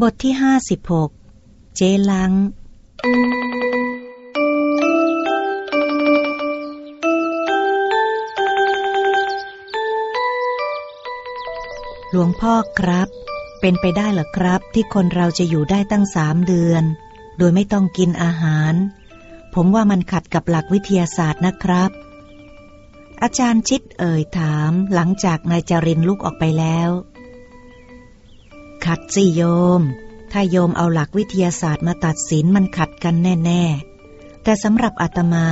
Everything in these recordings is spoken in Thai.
บทที่ห้าสิบหกเจลัง หลวงพ่อครับ เป็นไปได้หรอครับ ที่คนเราจะอยู่ได้ตั้งสามเดือน โดยไม่ต้องกินอาหาร ผมว่ามันขัดกับหลักวิทยาศาสตร์นะครับ อาจารย์ชิดเอ่ยถามหลังจากนายจรินลุกออกไปแล้ว ขัดสิโยม ถ้าโยมเอาหลักวิทยาศาสตร์มาตัดสินมันขัดกันแน่ ๆ แต่สำหรับอาตมา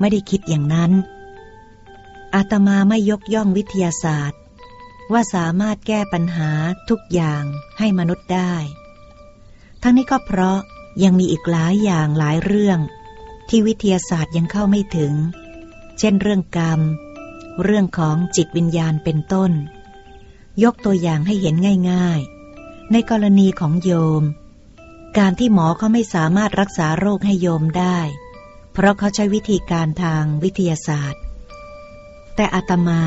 ไม่ได้คิดอย่างนั้น อาตมาไม่ยกย่องวิทยาศาสตร์ ว่าสามารถแก้ปัญหาทุกอย่างให้มนุษย์ได้ ทั้งนี้ก็เพราะยังมีอีกหลายอย่างหลายเรื่อง ที่วิทยาศาสตร์ยังเข้าไม่ถึง เช่นเรื่องกรรม เรื่องของจิตวิญญาณเป็นต้น ยกตัวอย่างให้เห็นง่ายๆ ในกรณีของโยม การที่หมอเขาไม่สามารถรักษาโรคให้โยมได้ เพราะเขาใช้วิธีการทางวิทยาศาสตร์ แต่อาตมา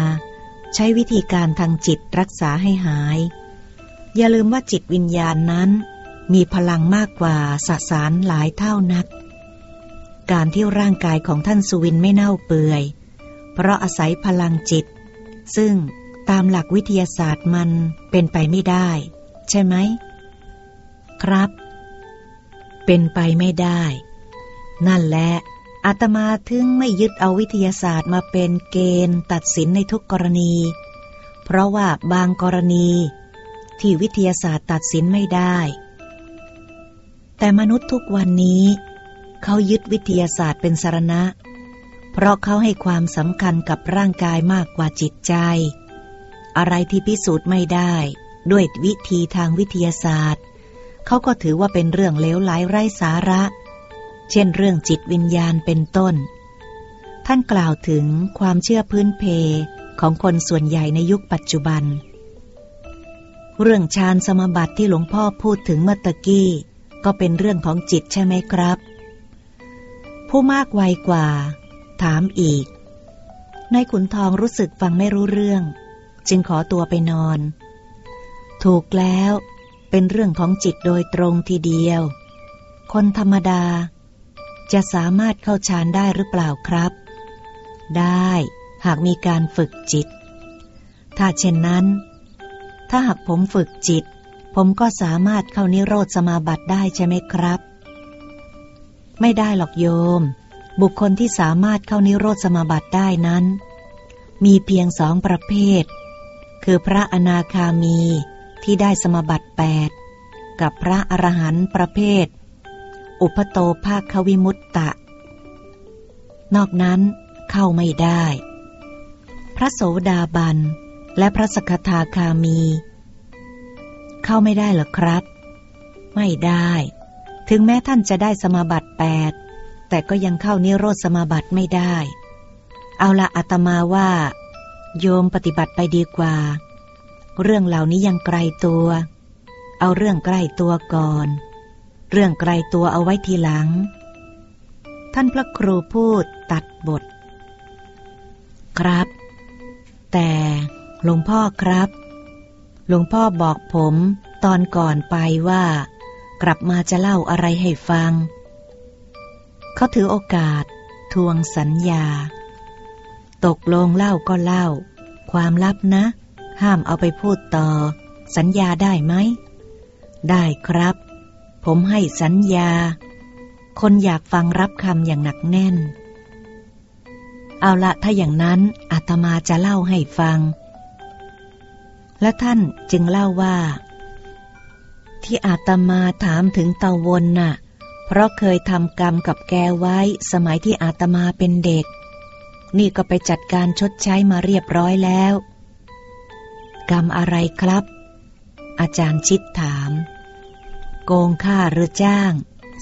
ใช้วิธีการทางจิตรักษาให้หาย อย่าลืมว่าจิตวิญญาณนั้น มีพลังมากกว่าสสารหลายเท่านัก การที่ร่างกายของท่านสุวินไม่เน่าเปื่อย เพราะอาศัยพลังจิต ซึ่งตามหลักวิทยาศาสตร์มันเป็นไปไม่ได้ ใช่ไหม ครับ เป็นไปไม่ได้ นั่นแหละอาตมาถึงไม่ยึดเอาวิทยาศาสตร์มาเป็นเกณฑ์ตัดสินในทุกกรณี เพราะว่าบางกรณี ที่วิทยาศาสตร์ตัดสินไม่ได้ แต่มนุษย์ทุกวันนี้ เขายึดวิทยาศาสตร์เป็นสารณะ เพราะเขาให้ความสำคัญกับร่างกายมากกว่าจิตใจ อะไรที่พิสูจน์ไม่ได้ ด้วยวิธีทางวิทยาศาสตร์ เขาก็ถือว่าเป็นเรื่องเลวไหลไร้สาระ เช่นเรื่องจิตวิญญาณเป็นต้น ท่านกล่าวถึงความเชื่อพื้นเพของคนส่วนใหญ่ในยุคปัจจุบัน เรื่องฌานสมบัติที่หลวงพ่อพูดถึงเมื่อตะกี้ ก็เป็นเรื่องของจิตใช่ไหมครับ ผู้มากวัยกว่า ถามอีกนายขุนทองรู้สึกฟังไม่รู้เรื่อง จึงขอตัวไปนอน ถูกแล้วเป็นเรื่องของจิตโดยตรงทีเดียว คนธรรมดา จะสามารถเข้าฌานได้หรือเปล่าครับ ได้หากมีการฝึกจิต ถ้าเช่นนั้น ถ้าหากผมฝึกจิต ผมก็สามารถเข้านิโรธสมาบัติได้ใช่ไหมครับ ไม่ได้หรอกโยม บุคคลที่สามารถเข้านิโรธสมาบัติได้นั้น มีเพียงสองประเภท คือพระอนาคามี ที่ได้สมบัติแปดกับพระอรหันต์ประเภท อุปโตภาควิมุตตะ นอกนั้นเข้าไม่ได้ พระโสดาบัน และพระสกทาคามี เข้าไม่ได้หรอครับ ไม่ได้ ถึงแม้ท่านจะได้สมาบัติแปดแต่ก็ยังเข้านิโรธสมาบัติไม่ได้ เอาละอาตมาว่า โยมปฏิบัติไปดีกว่า เรื่องเหล่านี้ยังไกลตัว เอาเรื่องใกล้ตัวก่อน เรื่องไกลตัวเอาไว้ทีหลัง ท่านพระครูพูดตัดบท ครับ แต่หลวงพ่อครับ หลวงพ่อบอกผมตอนก่อนไปว่า กลับมาจะเล่าอะไรให้ฟัง เขาถือโอกาส ทวงสัญญา ตกลงเล่าก็เล่า ความลับนะ ห้ามเอาไปพูดต่อ สัญญาได้ไหม ได้ครับ ผมให้สัญญา คนอยากฟังรับคำอย่างหนักแน่น เอาละถ้าอย่างนั้นอาตมาจะเล่าให้ฟัง และท่านจึงเล่าว่า ที่อาตมาถามถึงเตาวนน่ะ เพราะเคยทำกรรมกับแกไว้สมัยที่อาตมาเป็นเด็ก นี่ก็ไปจัดการชดใช้มาเรียบร้อยแล้ว กรรมอะไรครับ อาจารย์ชิดถาม โกงค่าเรือจ้าง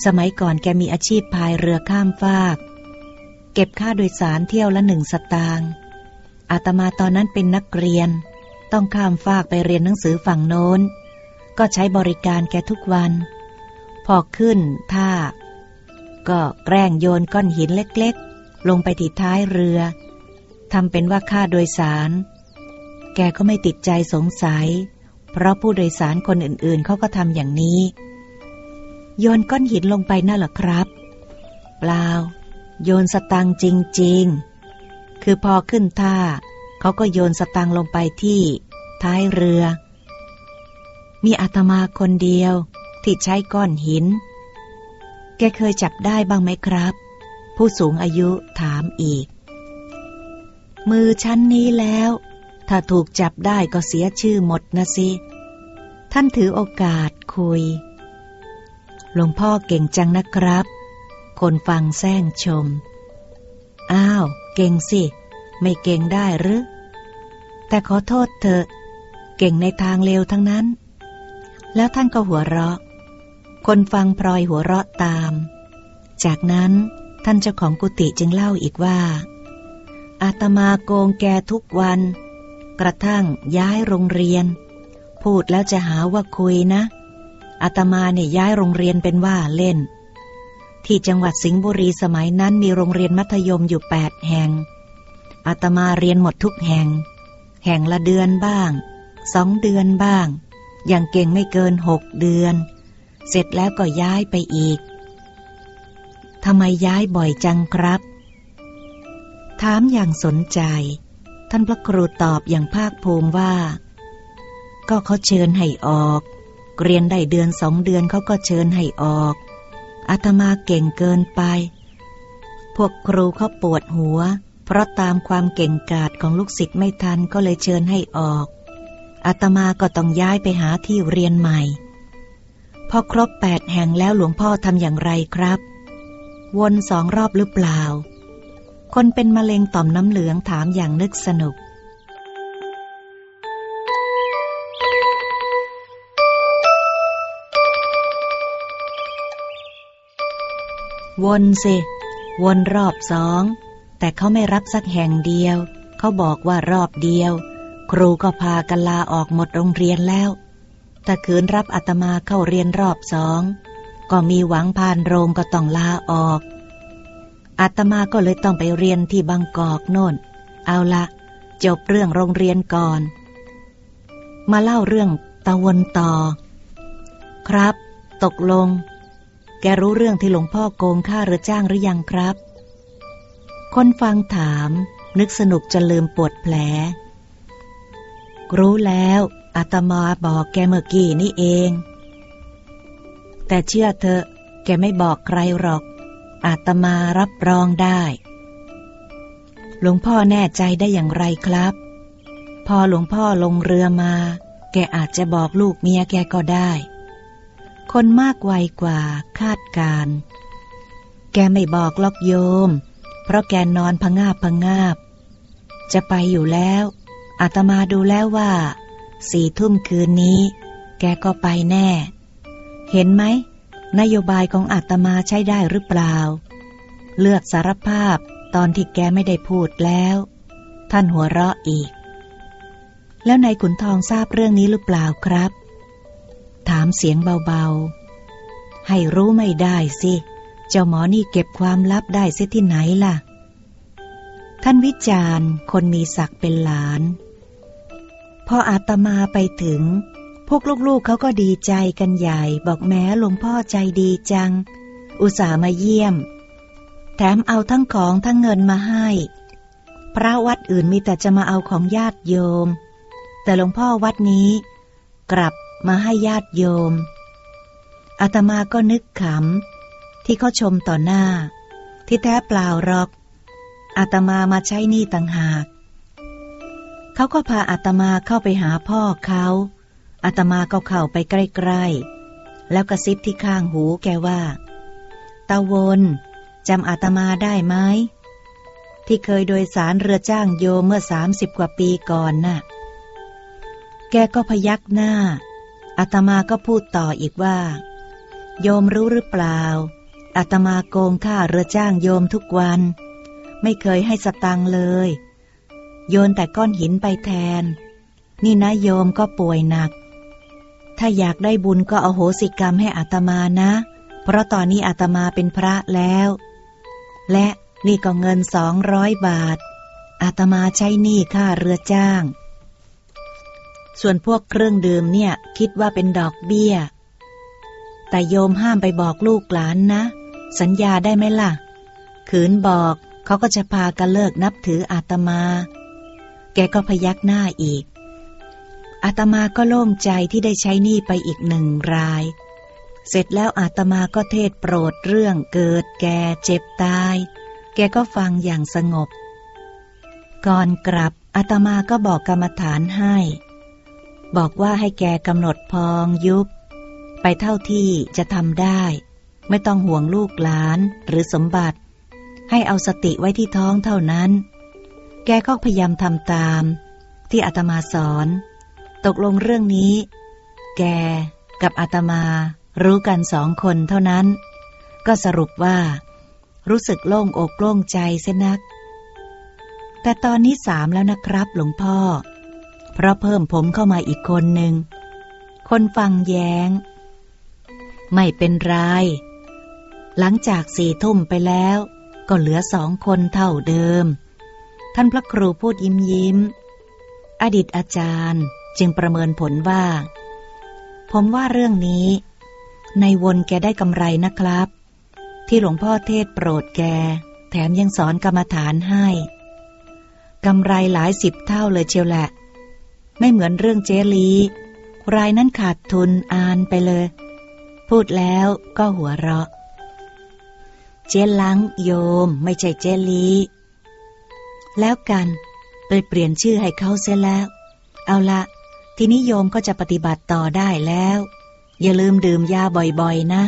สมัยก่อนแกมีอาชีพพายเรือข้ามฟาก เก็บค่าโดยสารเที่ยวละหนึ่งสตางค์อาตมาตอนนั้นเป็นนักเรียน ต้องข้ามฟากไปเรียนหนังสือฝั่งโน้น ก็ใช้บริการแกทุกวัน พอขึ้นท่า ก็แกล้งโยนก้อนหินเล็กๆ ลงไปที่ท้ายเรือทำเป็นว่าค่าโดยสาร แกก็ไม่ติดใจสงสัย เพราะผู้โดยสารคนอื่นๆเขาก็ทำอย่างนี้ โยนก้อนหินลงไปน่ะเหรอครับ เปล่า โยนสตังจริง ๆ คือพอขึ้นท่า เขาก็โยนสตังลงไปที่ ท้ายเรือ มีอาตมาคนเดียวที่ใช้ก้อนหิน แกเคยจับได้บ้างไหมครับ ผู้สูงอายุถามอีก มือชั้นนี้แล้ว ถ้าถูกจับได้ก็เสียชื่อหมดนะสิ ท่านถือโอกาสคุย หลวงพ่อเก่งจังนะครับ คนฟังแซงชม อ้าว เก่งสิ ไม่เก่งได้หรือ แต่ขอโทษเถอะ เก่งในทางเลวทั้งนั้น แล้วท่านก็หัวเราะ คนฟังพลอยหัวเราะตาม จากนั้นท่านเจ้าของกุฏิจึงเล่าอีกว่า อาตมาโกงแกทุกวัน กระทั่งย้ายโรงเรียน พูดแล้วจะหาว่าคุยนะอาตมาเนี่ยย้ายโรงเรียนเป็นว่าเล่น ที่จังหวัดสิงห์บุรีสมัยนั้นมีโรงเรียนมัธยมอยู่แปดแห่งอาตมาเรียนหมดทุกแห่ง แห่งละเดือนบ้างสองเดือนบ้าง อย่างเก่งไม่เกินหกเดือน เสร็จแล้วก็ย้ายไปอีกทำไมย้ายบ่อยจังครับ ถามอย่างสนใจ ท่านพระครูตอบอย่างภาคภูมิว่า ก็เขาเชิญให้ออก เรียนได้เดือนสองเดือนเขาก็เชิญให้ออกอาตมาเก่งเกินไป พวกครูเขาปวดหัว เพราะตามความเก่งกาจของลูกศิษย์ไม่ทันก็เลยเชิญให้ออกอาตมาก็ต้องย้ายไปหาที่เรียนใหม่ พอครบแปดแห่งแล้วหลวงพ่อทำอย่างไรครับ วนสองรอบหรือเปล่า คนเป็นมะเร็งต่อมน้ำเหลืองถามอย่างนึกสนุก วนสิ วนรอบสอง แต่เขาไม่รับสักแห่งเดียว เขาบอกว่ารอบเดียว ครูก็พากันลาออกหมดโรงเรียนแล้วถ้าคืนรับอาตมาเข้าเรียนรอบสอง ก็มีหวังผ่านโรงก็ต้องลาออก อาตมาก็เลยต้องไปเรียนที่บางกอกโน่น เอาละจบเรื่องโรงเรียนก่อน มาเล่าเรื่องตะวันต่อ ครับ ตกลง แกรู้เรื่องที่หลวงพ่อโกงค่าเรือจ้างหรือยังครับ คนฟังถาม นึกสนุกจนลืมปวดแผล รู้แล้วอาตมาบอกแกเมื่อกี้นี่เอง แต่เชื่อเถอะแกไม่บอกใครหรอก อาตมารับรองได้ หลวงพ่อแน่ใจได้อย่างไรครับ พอหลวงพ่อลงเรือมา แกอาจจะบอกลูกเมียแกก็ได้ คนมากวัยกว่าคาดการ แกไม่บอกล็อกโยม เพราะแกนอนพงาบพงาบ จะไปอยู่แล้วอาตมาดูแล้วว่าสี่ทุ่มคืนนี้ แกก็ไปแน่ เห็นไหม นโยบายของอาตมาใช้ได้หรือเปล่า เลือกสารภาพตอนที่แกไม่ได้พูดแล้ว ท่านหัวเราะอีก แล้วนายขุนทองทราบเรื่องนี้หรือเปล่าครับ ถามเสียงเบาๆ ให้รู้ไม่ได้สิ เจ้าหมอนี่เก็บความลับได้เสียที่ไหนล่ะ ท่านวิจารณ์คนมีศักดิ์เป็นหลาน พออาตมาไปถึง พวกลูกๆเขาก็ดีใจกันใหญ่ บอกแม้หลวงพ่อใจดีจัง อุตส่าห์มาเยี่ยม แถมเอาทั้งของทั้งเงินมาให้ พระวัดอื่นมีแต่จะมาเอาของญาติโยม แต่หลวงพ่อวัดนี้ กลับมาให้ญาติโยมอาตมาก็นึกขำ ที่เขาชมต่อหน้า ที่แท้เปล่าหรอกอาตมามาใช้หนี่ต่างหาก เขาก็พาอาตมาเข้าไปหาพ่อเขา อาตมาก็เข้าไปใกล้ๆ แล้วกระซิบที่ข้างหูแกว่า ตาวนจำอาตมาได้ไหมที่เคยโดยสารเรือจ้างโยเมื่อสามสิบกว่าปีก่อนน่ะ แกก็พยักหน้า อาตมาก็พูดต่ออีกว่า โยมรู้หรือเปล่า อาตมาโกงค่าเรือจ้างโยมทุกวัน ไม่เคยให้สตังเลย โยนแต่ก้อนหินไปแทน นี่นะโยมก็ป่วยหนัก ถ้าอยากได้บุญก็เอาโหสิกรรมให้อาตมานะ เพราะตอนนี้อาตมาเป็นพระแล้ว และนี่ก็เงินสองร้อยบาท อาตมาใช้หนี้ค่าเรือจ้าง ส่วนพวกเครื่องดื่มเนี่ยคิดว่าเป็นดอกเบี้ย แต่โยมห้ามไปบอกลูกหลานนะ สัญญาได้ไหมล่ะ ขืนบอกเขาก็จะพากันเลิกนับถืออาตมา แกก็พยักหน้าอีก อาตมาก็โล่งใจที่ได้ใช้หนี้ไปอีกหนึ่งราย เสร็จแล้วอาตมาก็เทศโปรดเรื่องเกิดแก่เจ็บตาย แกก็ฟังอย่างสงบ ก่อนกลับอาตมาก็บอกกรรมฐานให้ บอกว่าให้แกกำหนดพองยุบ ไปเท่าที่จะทำได้ ไม่ต้องห่วงลูกหลานหรือสมบัติ ให้เอาสติไว้ที่ท้องเท่านั้น แกก็พยายามทำตาม ที่อาตมาสอน ตกลงเรื่องนี้ แกกับอาตมา รู้กันสองคนเท่านั้น ก็สรุปว่า รู้สึกโล่งอกโล่งใจเสียนัก แต่ตอนนี้สามแล้วนะครับหลวงพ่อ เพราะเพิ่มผมเข้ามาอีกคนหนึ่ง คนฟังแยง้ง ไม่เป็นไรหลังจากสี่ทุ่มไปแล้ว ก็เหลือสองคนเท่าเดิม ท่านพระครูพูดยิ้มยิ้ม อดีตอาจารย์ จึงประเมินผลว่า ผมว่าเรื่องนี้ ในวนแกได้กำไรนะครับ ที่หลวงพ่อเทศโปรดแก แถมยังสอนกรรมฐานให้กำไรหลายสิบเท่าเลยเชียวแหละ ไม่เหมือนเรื่องเจลีรายนั้นขาดทุนอ่านไปเลย พูดแล้วก็หัวเราะ เจลังโยมไม่ใช่เจลีแล้วกัน ไปเปลี่ยนชื่อให้เขาเสียแล้ว เอาละ ทีนี้โยมก็จะปฏิบัติต่อได้แล้ว อย่าลืมดื่มยาบ่อยๆนะ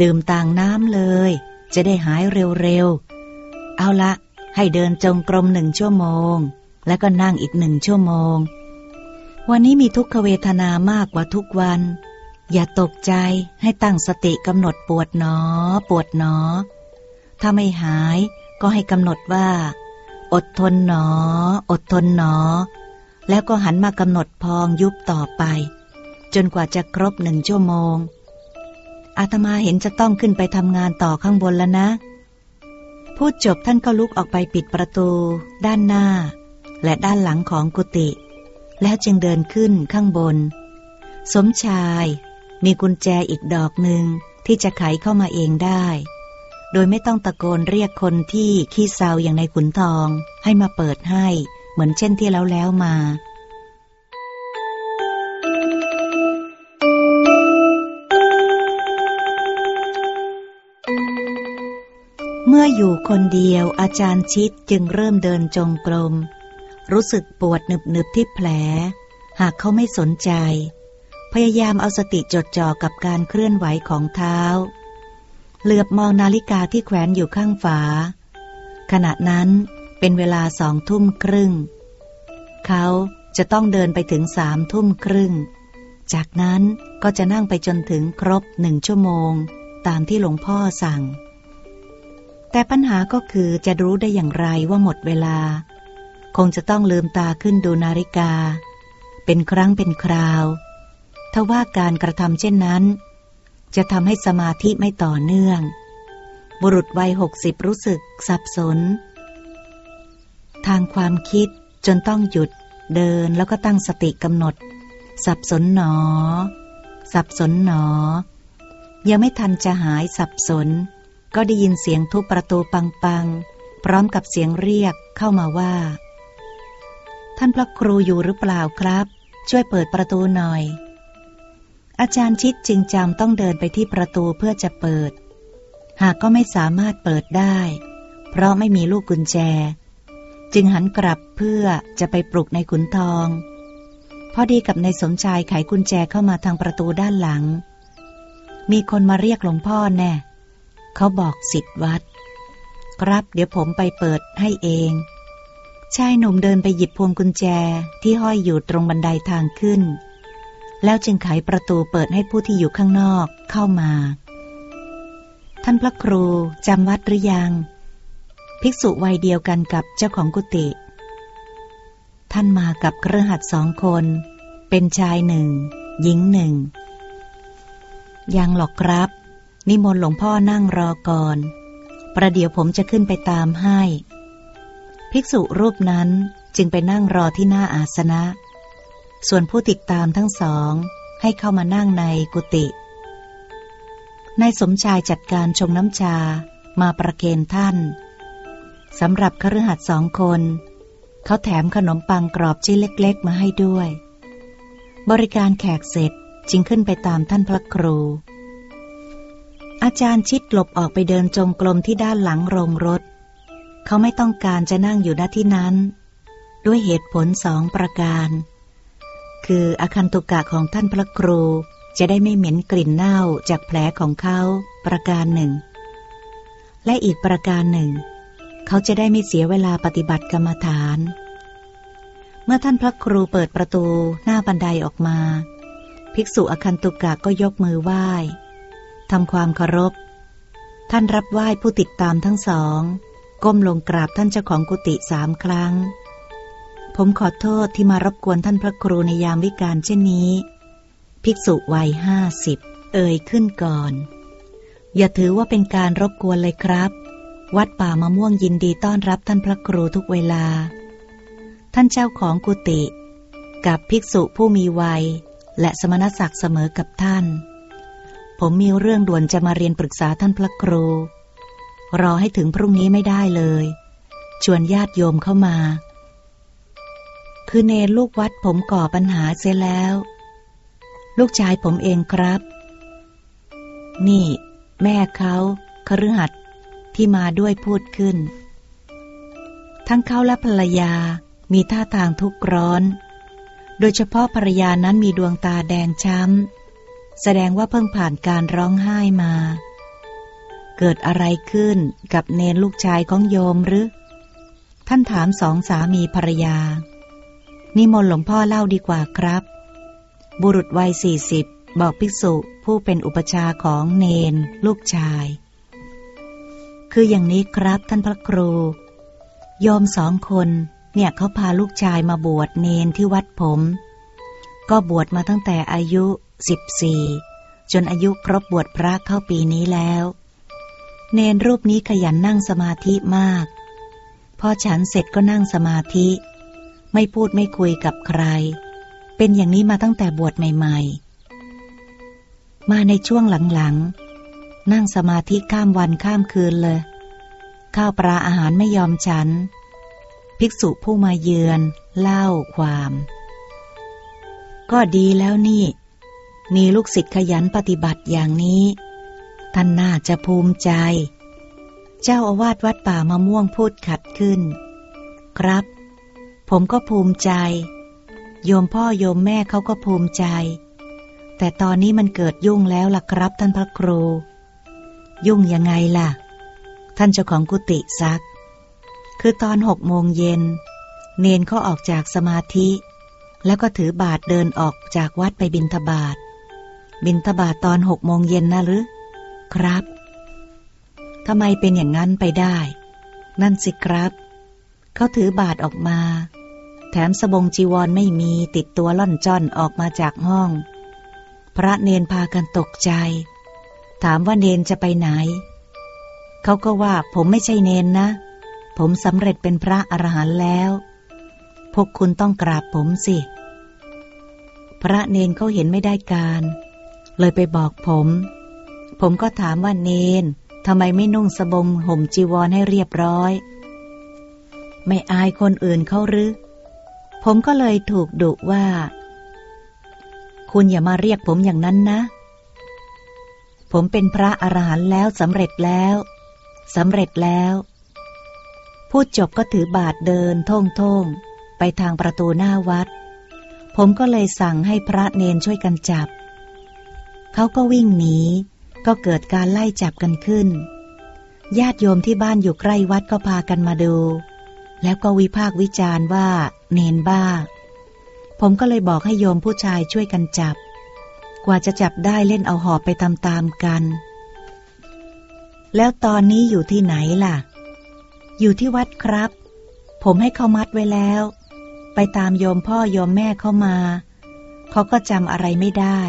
ดื่มต่างน้ำเลย จะได้หายเร็วๆ เอาละให้เดินจงกรมหนึ่งชั่วโมง แล้วก็นั่งอีกหนึ่งชั่วโมง วันนี้มีทุกขเวทนามากกว่าทุกวัน อย่าตกใจให้ตั้งสติกำหนดปวดหนอ ปวดหนอ ถ้าไม่หายก็ให้กำหนดว่า อดทนหนอ อดทนหนอ แล้วก็หันมากำหนดพองยุบต่อไป จนกว่าจะครบหนึ่งชั่วโมง อาตมาเห็นจะต้องขึ้นไปทำงานต่อข้างบนแล้วนะ พูดจบท่านก็ลุกออกไปปิดประตู ด้านหน้า และด้านหลังของกุฏิแล้วจึงเดินขึ้นข้างบน สมชาย มีกุญแจอีกดอกหนึ่งที่จะไขเข้ามาเองได้ โดยไม่ต้องตะโกนเรียกคนที่ขี้เซาอย่างในขุนทองให้มาเปิดให้ เหมือนเช่นที่แล้วแล้วมา เมื่ออยู่คนเดียวอาจารย์ชิดจึงเริ่มเดินจงกรม รู้สึกปวดหนึบๆที่แผล หากเขาไม่สนใจ พยายามเอาสติจดจ่อกับการเคลื่อนไหวของเท้า เหลือบมองนาฬิกาที่แขวนอยู่ข้างฝาขณะนั้น เป็นเวลาสองทุ่มครึ่ง เขาจะต้องเดินไปถึงสามทุ่มครึ่ง จากนั้นก็จะนั่งไปจนถึงครบหนึ่งชั่วโมง ตามที่หลวงพ่อสั่ง แต่ปัญหาก็คือจะรู้ได้อย่างไรว่าหมดเวลา คงจะต้องลืมตาขึ้นดูนาฬิกา เป็นครั้งเป็นคราว ทว่าการกระทำเช่นนั้น จะทำให้สมาธิไม่ต่อเนื่อง บุรุษวัยหกสิบรู้สึกสับสน ทางความคิดจนต้องหยุดเดินแล้วก็ตั้งสติกำหนด สับสนหนอ สับสนหนอ ยังไม่ทันจะหายสับสน ก็ได้ยินเสียงทุบประตูปังๆพร้อมกับเสียงเรียกเข้ามาว่า ท่านพระครูอยู่หรือเปล่าครับ ช่วยเปิดประตูหน่อย อาจารย์ชิดจึงจำต้องเดินไปที่ประตูเพื่อจะเปิด หากก็ไม่สามารถเปิดได้ เพราะไม่มีลูกกุญแจ จึงหันกลับเพื่อจะไปปลุกในขุนทอง พอดีกับในสมชายไขกุญแจเข้ามาทางประตูด้านหลัง มีคนมาเรียกหลวงพ่อแน่ เขาบอกสิทธิ์วัด ครับเดี๋ยวผมไปเปิดให้เอง ชายหนุ่มเดินไปหยิบพวงกุญแจที่ห้อยอยู่ตรงบันไดทางขึ้น แล้วจึงไขประตูเปิดให้ผู้ที่อยู่ข้างนอกเข้ามา ท่านพระครูจำวัดหรือยัง ภิกษุวัยเดียวกันกับเจ้าของกุฏิท่านมากับเครือหัดสองคน เป็นชายหนึ่ง หญิงหนึ่ง ยังหรอกครับ นิมนต์หลวงพ่อนั่งรอก่อน ประเดี๋ยวผมจะขึ้นไปตามให้ ภิกษุรูปนั้นจึงไปนั่งรอที่หน้าอาสนะ ส่วนผู้ติดตามทั้งสองให้เข้ามานั่งในกุฏินายสมชายจัดการชงน้ำชามาประเคนท่าน สำหรับคฤหัสถ์สองคน เขาแถมขนมปังกรอบชิ้นเล็กๆ มาให้ด้วย บริการแขกเสร็จจึงขึ้นไปตามท่านพระครู อาจารย์ชิดหลบออกไปเดินจงกรมที่ด้านหลังโรงรถ เขาไม่ต้องการจะนั่งอยู่ณที่นั้น ด้วยเหตุผลสองประการ คืออาคันตุกะของท่านพระครูจะได้ไม่เหม็นกลิ่นเน่าจากแผลของเขาประการหนึ่ง และอีกประการหนึ่ง เขาจะได้ไม่เสียเวลาปฏิบัติกรรมฐาน เมื่อท่านพระครูเปิดประตูหน้าบันไดออกมา ภิกษุอาคันตุกะก็ยกมือไหว้ทำความเคารพ ท่านรับไหว้ผู้ติดตามทั้งสอง ก้มลงกราบท่านเจ้าของกุฏิสามครั้ง ผมขอโทษที่มารบกวนท่านพระครูในยามวิกาลเช่นนี้ ภิกษุวัยห้าสิบเอ่ยขึ้นก่อน อย่าถือว่าเป็นการรบกวนเลยครับ วัดป่ามะม่วงยินดีต้อนรับท่านพระครูทุกเวลา ท่านเจ้าของกุฏิ กับภิกษุผู้มีวัย และสมณศักดิ์เสมอกับท่าน ผมมีเรื่องด่วนจะมาเรียนปรึกษาท่านพระครู รอให้ถึงพรุ่งนี้ไม่ได้เลย ชวนญาติโยมเข้ามา คือเนรลูกวัดผมก่อปัญหาเสียแล้ว ลูกชายผมเองครับ นี่ แม่เขาคฤหัสถ์ ที่มาด้วยพูดขึ้น ทั้งเขาและภรรยามีท่าทางทุกข์ร้อน โดยเฉพาะภรรยานั้นมีดวงตาแดงช้ำ แสดงว่าเพิ่งผ่านการร้องไห้มา เกิดอะไรขึ้นกับเนรลูกชายของโยมหรือ ท่านถามสองสามีภรรยา นิมนต์หลวงพ่อเล่าดีกว่าครับ บุรุษวัยสี่สิบบอกภิกษุผู้เป็นอุปชาของเนนลูกชาย คืออย่างนี้ครับท่านพระครูโยมสองคนเนี่ยเขาพาลูกชายมาบวชเนนที่วัดผม ก็บวชมาตั้งแต่อายุสิบสี่จนอายุครบบวชพระเข้าปีนี้แล้ว เนนรูปนี้ขยันนั่งสมาธิมาก พอฉันเสร็จก็นั่งสมาธิ ไม่พูดไม่คุยกับใคร เป็นอย่างนี้มาตั้งแต่บวชใหม่ ๆ มาในช่วงหลังๆ นั่งสมาธิข้ามวันข้ามคืนเลย ข้าวปลาอาหารไม่ยอมฉัน ภิกษุผู้มาเยือน เล่าความ ก็ดีแล้วนี่ มีลูกศิษย์ขยันปฏิบัติอย่างนี้ ท่านน่าจะภูมิใจ เจ้าอาวาสวัดป่ามะม่วงพูดขัดขึ้น ครับ ผมก็ภูมิใจ โยมพ่อโยมแม่เขาก็ภูมิใจแต่ตอนนี้มันเกิดยุ่งแล้วล่ะครับท่านพระครู ยุ่งยังไงล่ะ ท่านเจ้าของกุฏิซัก คือตอนหกโมงเย็น เนนเขาออกจากสมาธิ แล้วก็ถือบาทเดินออกจากวัดไปบินทบาท บินทบาทตอนหกโมงเย็นนะหรือ ครับทำไมเป็นอย่างนั้นไปได้ นั่นสิครับเขาถือบาทออกมา แถมสบงจีวรไม่มีติดตัวล่อนจ้อนออกมาจากห้อง พระเนนพากันตกใจ ถามว่าเนนจะไปไหน เขาก็ว่าผมไม่ใช่เนนนะ ผมสำเร็จเป็นพระอรหันต์แล้ว พวกคุณต้องกราบผมสิ พระเนนเขาเห็นไม่ได้การ เลยไปบอกผม ผมก็ถามว่าเนนทำไมไม่นุ่งสบงห่มจีวรให้เรียบร้อย ไม่อายคนอื่นเขาหรือ ผมก็เลยถูกดุว่า คุณอย่ามาเรียกผมอย่างนั้นนะ ผมเป็นพระอรหันต์แล้วสำเร็จแล้วสำเร็จแล้ว พูดจบก็ถือบาทเดินท่องท่งไปทางประตูหน้าวัด ผมก็เลยสั่งให้พระเนนช่วยกันจับ เขาก็วิ่งหนี ก็เกิดการไล่จับกันขึ้น ญาติโยมที่บ้านอยู่ใกล้วัดก็พากันมาดู แล้วก็วิพากษ์วิจารณ์ว่า เนนบ้า ผมก็เลยบอกให้โยมผู้ชายช่วยกันจับ กว่าจะจับได้เล่นเอาหอบไปตามๆกัน แล้วตอนนี้อยู่ที่ไหนล่ะ อยู่ที่วัดครับ ผมให้เขามัดไว้แล้ว ไปตามโยมพ่อโยมแม่เข้ามา เขาก็จำอะไรไม่ได้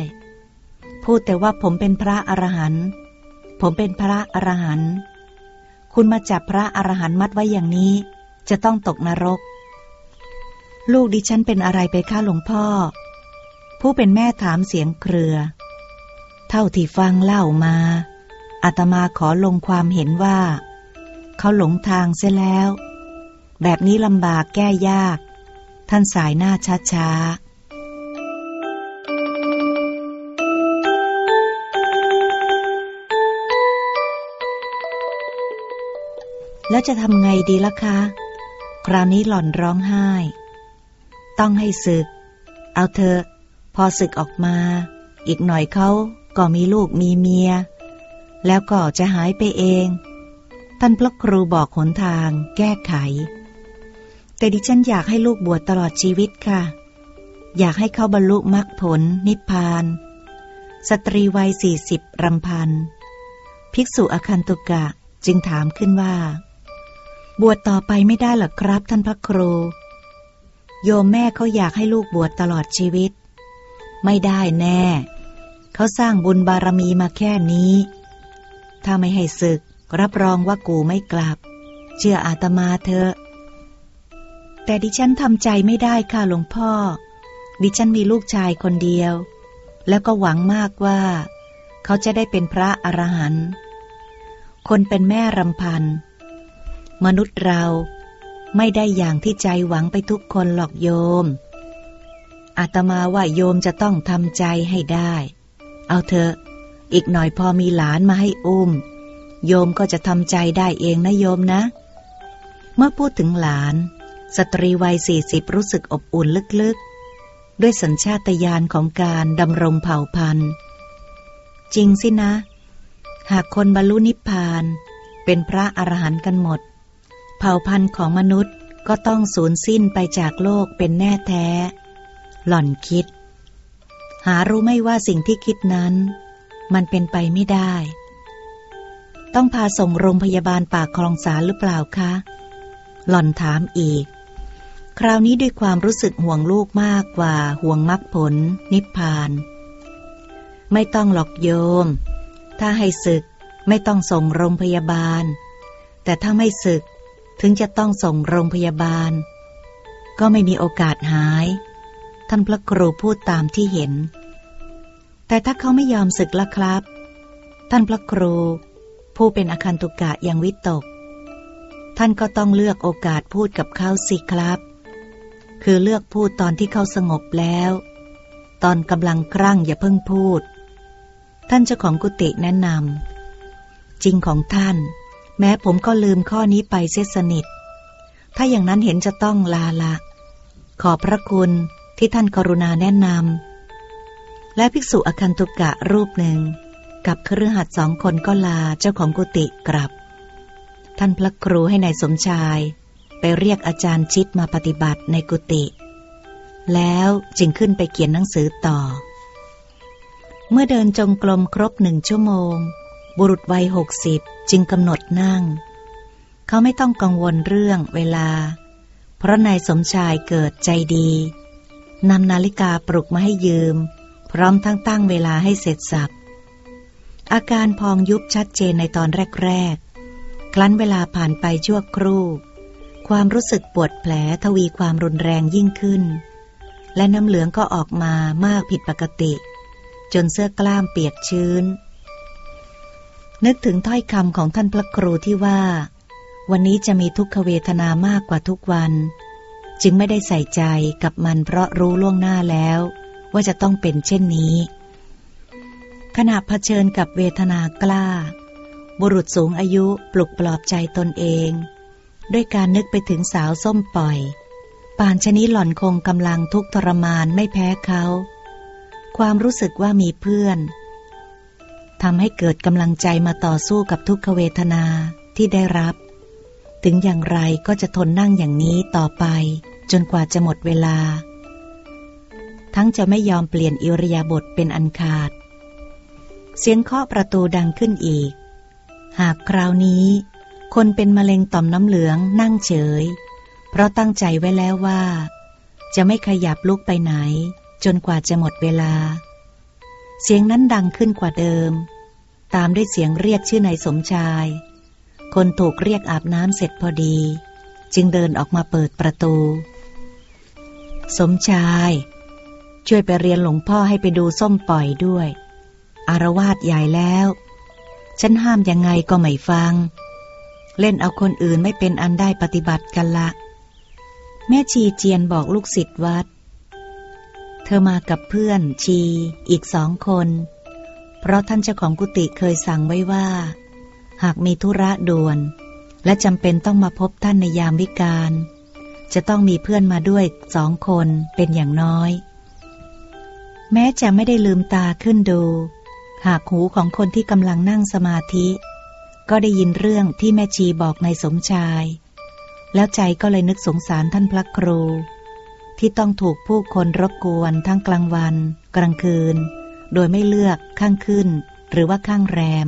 พูดแต่ว่าผมเป็นพระอรหันต์ผมเป็นพระอรหันต์คุณมาจับพระอรหันต์มัดไว้อย่างนี้ จะต้องตกนรก ลูกดิฉันเป็นอะไรไปข้าหลวงพ่อ ผู้เป็นแม่ถามเสียงเครือ เท่าที่ฟังเล่ามาอาตมาขอลงความเห็นว่า เขาหลงทางเสียแล้ว แบบนี้ลำบากแก้ยาก ท่านสายหน้าช้าๆแล้วจะทำไงดีล่ะคะ คราวนี้หล่อนร้องไห้ ต้องให้ศึก เอาเถอ พอศึกออกมา อีกหน่อยเขาก็มีลูกมีเมีย แล้วก็จะหายไปเอง ท่านพระครูบอกหนทางแก้ไข แต่ดิฉันอยากให้ลูกบวชตลอดชีวิตค่ะ อยากให้เขาบรรลุมรรคผลนิพพาน สตรีวัยสี่สิบรำพัน ภิกษุอคันตุกะจึงถามขึ้นว่า บวชต่อไปไม่ได้หรอครับท่านพระครู โยมแม่เขาอยากให้ลูกบวชตลอดชีวิต ไม่ได้แน่ เขาสร้างบุญบารมีมาแค่นี้ ถ้าไม่ให้ศึก รับรองว่ากูไม่กลับ เชื่ออาตมาเถอะ แต่ดิฉันทำใจไม่ได้ค่ะหลวงพ่อ ดิฉันมีลูกชายคนเดียว แล้วก็หวังมากว่า เขาจะได้เป็นพระอรหันต์คนเป็นแม่รำพัน มนุษย์เราไม่ได้อย่างที่ใจหวังไปทุกคนหรอกโยม อาตมาว่าโยมจะต้องทำใจให้ได้ เอาเถอะ อีกหน่อยพอมีหลานมาให้อุ้ม โยมก็จะทำใจได้เองนะโยมนะ เมื่อพูดถึงหลาน สตรีวัยสี่สิบรู้สึกอบอุ่นลึกๆ ด้วยสัญชาตญาณของการดำรงเผ่าพันธุ์ จริงสินะ หากคนบรรลุนิพพาน เป็นพระอรหันต์กันหมด เผ่าพันธุ์ของมนุษย์ก็ต้องสูญสิ้นไปจากโลกเป็นแน่แท้ หล่อนคิด หารู้ไม่ว่าสิ่งที่คิดนั้น มันเป็นไปไม่ได้ ต้องพาส่งโรงพยาบาลปากคลองสารหรือเปล่าคะ หล่อนถามอีก คราวนี้ด้วยความรู้สึกห่วงลูกมากกว่าห่วงมรรคผล นิพพาน ไม่ต้องหลอกโยม ถ้าให้ศึกไม่ต้องส่งโรงพยาบาล แต่ถ้าไม่ศึกถึงจะต้องส่งโรงพยาบาล ก็ไม่มีโอกาสหาย ท่านพระครูพูดตามที่เห็น แต่ถ้าเขาไม่ยอมศึกละครับ ท่านพระครู ผู้เป็นอคันตุกะยังวิตก ท่านก็ต้องเลือกโอกาสพูดกับเขาสิครับ คือเลือกพูดตอนที่เขาสงบแล้ว ตอนกำลังครั่งอย่าเพิ่งพูด ท่านเจ้าของกุฏิแนะนำจริงของท่าน แม้ผมก็ลืมข้อนี้ไปเสียสนิท ถ้าอย่างนั้นเห็นจะต้องลาละ ขอบพระคุณ ที่ท่านกรุณาแนะนำและภิกษุอคันตุกะรูปหนึ่ง กับเครือหัดสองคนก็ลาเจ้าของกุฏิกลับ ท่านพระครูให้ในายสมชาย ไปเรียกอาจารย์ชิดมาปฏิบัติในกุฏิแล้วจึงขึ้นไปเขียนหนังสือต่อ เมื่อเดินจงกรมครบหนึ่งชั่วโมง บุรุษวัยหกสิบจึงกำหนดนั่ง เขาไม่ต้องกังวลเรื่องเวลา เพราะนายสมชายเกิดใจดี นำนาฬิกาปลุกมาให้ยืม พร้อมทั้งตั้งเวลาให้เสร็จสับ อาการพองยุบชัดเจนในตอนแรกๆ คลั้นเวลาผ่านไปชั่วครู่ ความรู้สึกปวดแผลทวีความรุนแรงยิ่งขึ้น และน้ำเหลืองก็ออกมามากผิดปกติ จนเสื้อกล้ามเปียกชื้น นึกถึงถ้อยคำของท่านพระครูที่ว่า วันนี้จะมีทุกขเวทนามากกว่าทุกวัน จึงไม่ได้ใส่ใจกับมันเพราะรู้ล่วงหน้าแล้ว ว่าจะต้องเป็นเช่นนี้ ขณะเผชิญกับเวทนากล้า บุรุษสูงอายุปลุกปลอบใจตนเอง ด้วยการนึกไปถึงสาวส้มปล่อย ป่านชนี้หล่อนคงกำลังทุกข์ทรมานไม่แพ้เขา ความรู้สึกว่ามีเพื่อนทำให้เกิดกำลังใจมาต่อสู้กับทุกขเวทนาที่ได้รับ ถึงอย่างไรก็จะทนนั่งอย่างนี้ต่อไป จนกว่าจะหมดเวลา ทั้งจะไม่ยอมเปลี่ยนอิริยาบถเป็นอันขาด เสียงเคาะประตูดังขึ้นอีก หากคราวนี้ คนเป็นมะเร็งต่อมน้ำเหลืองนั่งเฉย เพราะตั้งใจไว้แล้วว่า จะไม่ขยับลุกไปไหน จนกว่าจะหมดเวลา เสียงนั้นดังขึ้นกว่าเดิม ตามด้วยเสียงเรียกชื่อนายสมชาย คนถูกเรียกอาบน้ำเสร็จพอดีจึงเดินออกมาเปิดประตู สมชาย ช่วยไปเรียนหลวงพ่อให้ไปดูส้มปล่อยด้วย อารวาสใหญ่แล้ว ฉันห้ามยังไงก็ไม่ฟัง เล่นเอาคนอื่นไม่เป็นอันได้ปฏิบัติกันละ แม่ชีเจียนบอกลูกศิษย์วัด เธอมากับเพื่อนชีอีกสองคน เพราะท่านเจ้าของกุฏิเคยสั่งไว้ว่า หากมีธุระด่วน และจำเป็นต้องมาพบท่านในยามวิกาล จะต้องมีเพื่อนมาด้วยสองคนเป็นอย่างน้อย แม้จะไม่ได้ลืมตาขึ้นดู หากหูของคนที่กำลังนั่งสมาธิ ก็ได้ยินเรื่องที่แม่ชีบอกในสมชาย แล้วใจก็เลยนึกสงสารท่านพระครู ที่ต้องถูกผู้คนรบกวนทั้งกลางวัน กลางคืน โดยไม่เลือกข้างขึ้น หรือว่าข้างแรม